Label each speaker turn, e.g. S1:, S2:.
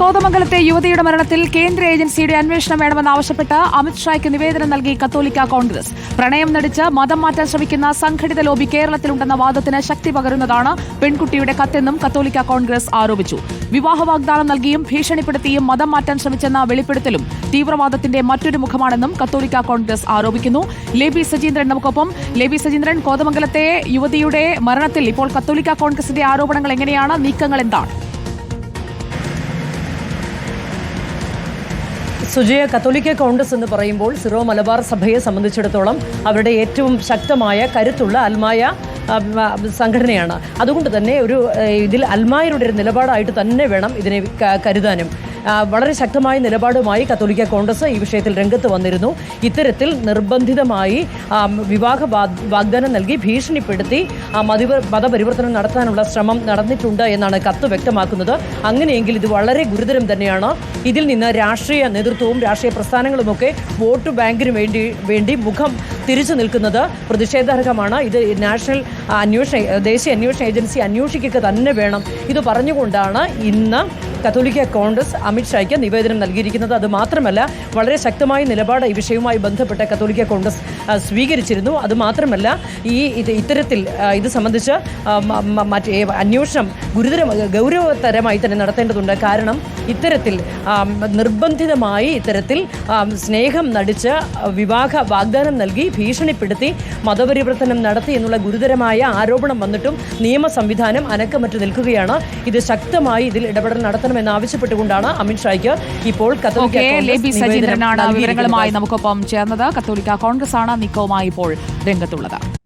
S1: കോതമംഗലത്തെ യുവതിയുടെ മരണത്തിൽ കേന്ദ്ര ഏജൻസിയുടെ അന്വേഷണം വേണമെന്നാവശ്യപ്പെട്ട് അമിത്ഷായ്ക്ക് നിവേദനം നൽകി കത്തോലിക്ക കോൺഗ്രസ്. പ്രണയം നടിച്ച് മതം മാറ്റാൻ ശ്രമിക്കുന്ന സംഘടിത ലോബി കേരളത്തിലുണ്ടെന്ന വാദത്തിന് ശക്തി പകരുന്നതാണ് പെൺകുട്ടിയുടെ കത്തെന്നും കത്തോലിക്ക കോൺഗ്രസ് ആരോപിച്ചു. വിവാഹ വാഗ്ദാനം നൽകിയും ഭീഷണിപ്പെടുത്തിയും മതം മാറ്റാൻ ശ്രമിച്ചെന്ന വെളിപ്പെടുത്തലും തീവ്രവാദത്തിന്റെ മറ്റൊരു മുഖമാണെന്നും കത്തോലിക്ക കോൺഗ്രസ് ആരോപിക്കുന്നു. ലേബി സജീന്ദ്രൻ നമുക്കൊപ്പം. ലേബി സജീന്ദ്രൻ കോതമംഗലത്തെ യുവതിയുടെ മരണത്തിൽ ഇപ്പോൾ കത്തോലിക്ക കോൺഗ്രസിന്റെ ആരോപണങ്ങൾ എങ്ങനെയാണ്? നീക്കങ്ങൾ എന്താണ്?
S2: സുജയ കത്തോലിക്ക കോൺഗ്രസ് എന്ന് പറയുമ്പോൾ സിറോ മലബാർ സഭയെ സംബന്ധിച്ചിടത്തോളം അവരുടെ ഏറ്റവും ശക്തമായ കരുത്തുള്ള അൽമായ സംഘടനയാണ്. അതുകൊണ്ട് തന്നെ ഒരു ഇതിൽ അൽമായരുടെ ഒരു നിലപാടായിട്ട് തന്നെ വേണം ഇതിനെ കരുതാനും. വളരെ ശക്തമായ നിലപാടുമായി കത്തോലിക്ക കോൺഗ്രസ് ഈ വിഷയത്തിൽ രംഗത്ത് വന്നിരുന്നു. ഇത്തരത്തിൽ നിർബന്ധിതമായി വിവാഹ വാഗ്ദാനം നൽകി ഭീഷണിപ്പെടുത്തി മതപരിവർത്തനം നടത്താനുള്ള ശ്രമം നടന്നിട്ടുണ്ട് എന്നാണ് കത്ത് വ്യക്തമാക്കുന്നത്. അങ്ങനെയെങ്കിൽ ഇത് വളരെ ഗുരുതരം തന്നെയാണ്. ഇതിൽ നിന്ന് രാഷ്ട്രീയ നേതൃത്വവും രാഷ്ട്രീയ പ്രസ്ഥാനങ്ങളുമൊക്കെ വോട്ട് ബാങ്കിന് വേണ്ടി വേണ്ടി മുഖം തിരിച്ചു നിൽക്കുന്നത് പ്രതിഷേധാർഹമാണ്. ഇത് നാഷണൽ അന്വേഷണ ദേശീയ അന്വേഷണ ഏജൻസി അന്വേഷിക്കുക തന്നെ വേണം. ഇത് പറഞ്ഞുകൊണ്ടാണ് ഇന്ന് കത്തോലിക്ക കോൺഗ്രസ് അമിത്ഷായ്ക്ക് നിവേദനം നൽകിയിരിക്കുന്നത് അതുമാത്രമല്ല വളരെ ശക്തമായ നിലപാട് ഈ വിഷയവുമായി ബന്ധപ്പെട്ട് കത്തോലിക്ക കോൺഗ്രസ് സ്വീകരിച്ചിരുന്നു. അതുമാത്രമല്ല ഈ ഇത് ഇത്തരത്തിൽ ഇത് സംബന്ധിച്ച് മറ്റേ അന്വേഷണം ഗുരുതര ഗൗരവതരമായി തന്നെ നടത്തേണ്ടതുണ്ട്. കാരണം ഇത്തരത്തിൽ നിർബന്ധിതമായി ഇത്തരത്തിൽ സ്നേഹം നടിച്ച് വിവാഹ വാഗ്ദാനം നൽകി ഭീഷണിപ്പെടുത്തി മതപരിവർത്തനം നടത്തി എന്നുള്ള ഗുരുതരമായ ആരോപണം വന്നിട്ടും നിയമ സംവിധാനം അനക്കമറ്റ് നിൽക്കുകയാണ്. ഇത് ശക്തമായി ഇതിൽ ഇടപെടൽ നടത്തണമെന്ന് ആവശ്യപ്പെട്ടുകൊണ്ടാണ് അമിത്ഷായ്ക്ക് ഇപ്പോൾ
S1: സജീന്ദ്രനാണ് വിവരങ്ങളുമായി നമുക്കൊപ്പം ചേർന്നത്. കത്തോലിക്ക കോൺഗ്രസ് ആണ് നീക്കവുമായി ഇപ്പോൾ രംഗത്തുള്ളത്.